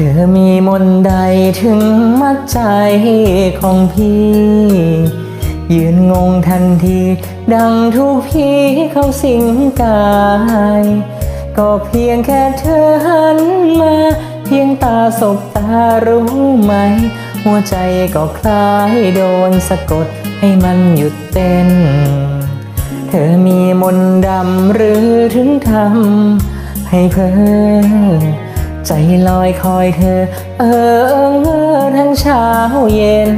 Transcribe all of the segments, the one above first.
ธอมีมนใดถึงมัดใจของพี่ ยืนงงทันที ดังทุกพี่เขาสิงกาย ก็เพียงแค่เธอหันมา เพียงตาสบตารู้ไหม หัวใจก็คล้ายโดนสะกดให้มันหยุดเต้น เธอมีมนดำหรือถึงทำให้เพ้อ ใจลอยคอยเธอ เออเออเอทั้งเช้าเย็น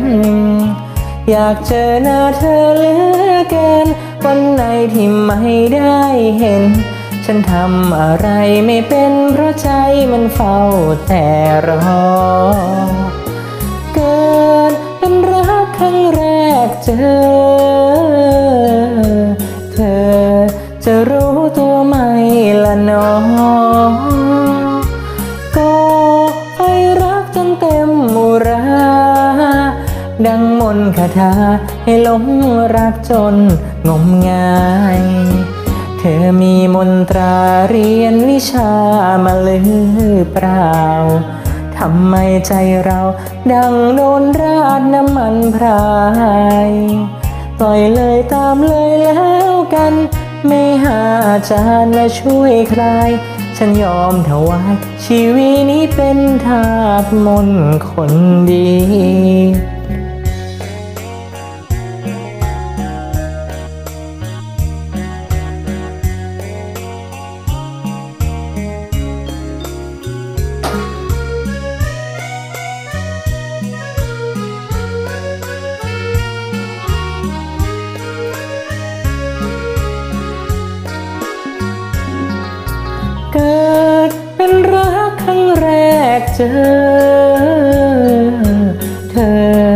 อยากเจอหน้าเธอเหลือเกิน วันไหนที่ไม่ได้เห็น ฉันทำอะไรไม่เป็นเพราะใจมันเฝ้าแต่รอ เกิดเป็นรักครั้งแรกเจอ เธอจะรู้ตัวไหมล่ะน้อง รา ดังมนคาถาให้หลงรักจนงมงาย เธอมีมนตราเรียนวิชามาหรือเปล่าทำไมใจเราดังโดนราดน้ำมันพรายปล่อยเลยตามเลยแล้วกัน ไม่หาอาจารย์มาช่วยคลาย ฉันยอมถวายชีวิตนี้เป็นทาสมนคนดี เจอ เธอ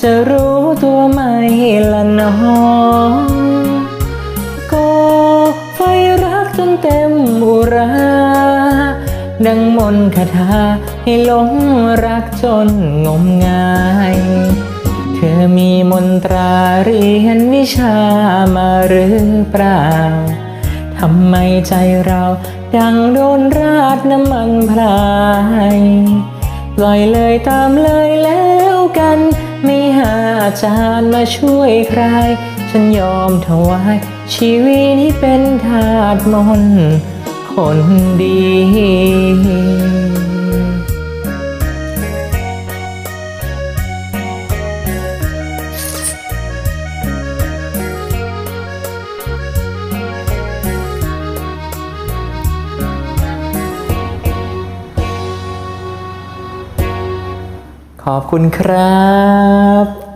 จะรู้ตัวไหมละน้องก็ไฟรักจนเต็มอุรา ดังมนคาถาให้หลงรักจนงมงาย เธอมีมนตราเรียนวิชามาหรือเปล่าทำไมใจเรา ดังโดนราดน้ำมันพรายปล่อยเลยตามเลยแล้วกัน ไม่หาอาจารย์มาช่วยใคร ฉันยอมถวายชีวิตนี้เป็นทาสมนคนดี ขอบคุณครับ